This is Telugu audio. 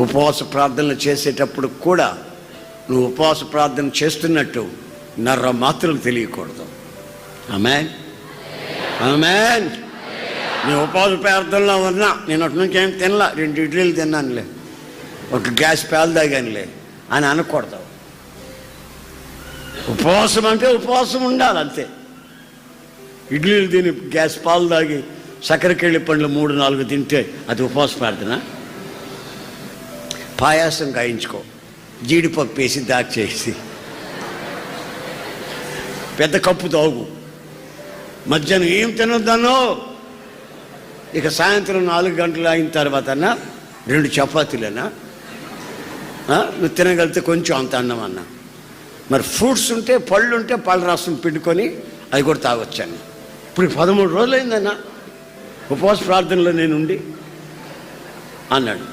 ఉపవాస ప్రార్థనలు చేసేటప్పుడు కూడా నువ్వు ఉపవాస ప్రార్థన చేస్తున్నట్టు నర్ర మాత్రం తెలియకూడదు. అమెన్ అమెన్ నేను ఉపవాస ప్రార్థనలో ఉన్నా నేను అటు నుంచి ఏం తినలా రెండు ఇడ్లీలు తిన్నానులే ఒక గ్యాస్ పేలు తాగానులే అని అనకూడదు. ఉపవాసం అంటే ఉపవాసం ఉండాలి అంతే. ఇడ్లీలు తిని గ్యాస్ పాలు తాగి సక్కరకెళ్ళి పండ్లు మూడు నాలుగు తింటే అది ఉపవాస ప్రార్థన. పాయాసం కాయించుకో జీడిపప్పు వేసి దాచేసి పెద్ద కప్పు తాగు. మధ్యాహ్నం ఏం తినొద్దనో ఇక సాయంత్రం నాలుగు గంటలు అయిన తర్వాత రెండు చపాతీలేనా నువ్వు తినగలిగితే కొంచెం అంత అన్నం అన్నా. మరి ఫ్రూట్స్ ఉంటే పళ్ళు ఉంటే పళ్ళ రసం పిండుకొని అది కూడా తాగొచ్చాను. ఇప్పుడు పదమూడు రోజులు అయిందన్నా ఉపవాస ప్రార్థనలో నేను ఉండి అన్నాడు.